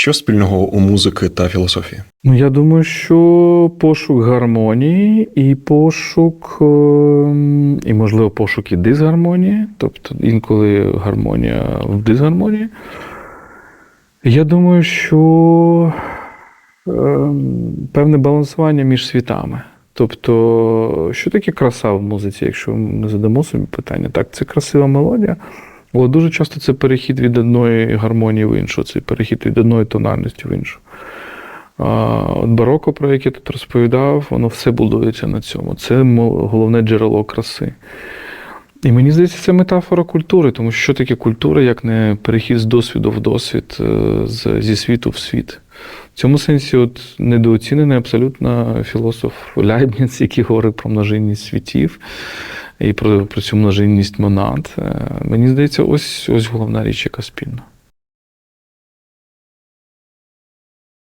Що спільного у музики та філософії? Ну, я думаю, що пошук гармонії і пошук, ем, і, можливо, пошук дисгармонії, тобто інколи гармонія в дисгармонії. Я думаю, що ем, певне балансування між світами. Тобто, що таке краса в музиці, якщо ми задамо собі питання? Так, це красива мелодія, але дуже часто це перехід від одної гармонії в іншу, це перехід від одної тональності в іншу. От бароко, про яке я тут розповідав, воно все будується на цьому. Це головне джерело краси. І мені здається, це метафора культури, тому що таке культура, як не перехід з досвіду в досвід, е, зі світу в світ. В цьому сенсі от недооцінений абсолютно філософ Ляйбніц, який говорить про множинність світів і про, про цю множинність монад. Е, Мені здається, ось, ось головна річ, яка спільна.